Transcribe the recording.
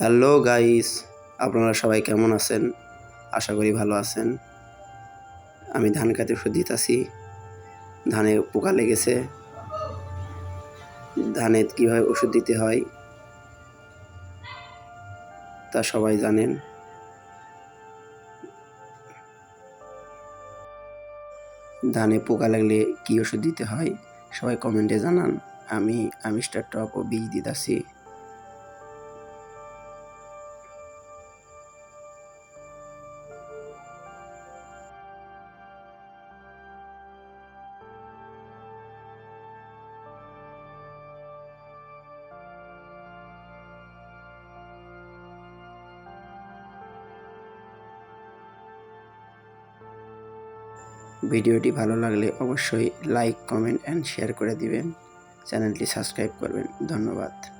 Hello guys, আপনারা সবাই কেমন আছেন? আশা করি ভালো আছেন। আমি ধান কাতে ওষুধ দিতেছি। ধানে পোকা লেগেছে। ধানে কীভাবে ওষুধ দিতে হয়, তা সবাই জানেন। ধানে পোকা লাগলে কী ওষুধ দিতে হয়, সবাই কমেন্টে জানান। আমি আমি স্টার টপ ও বীজ দিতেছি। ভিডিওটি ভালো লাগলে অবশ্যই লাইক কমেন্ট অ্যান্ড শেয়ার করে দিবেন। চ্যানেলটি সাবস্ক্রাইব করবেন। ধন্যবাদ।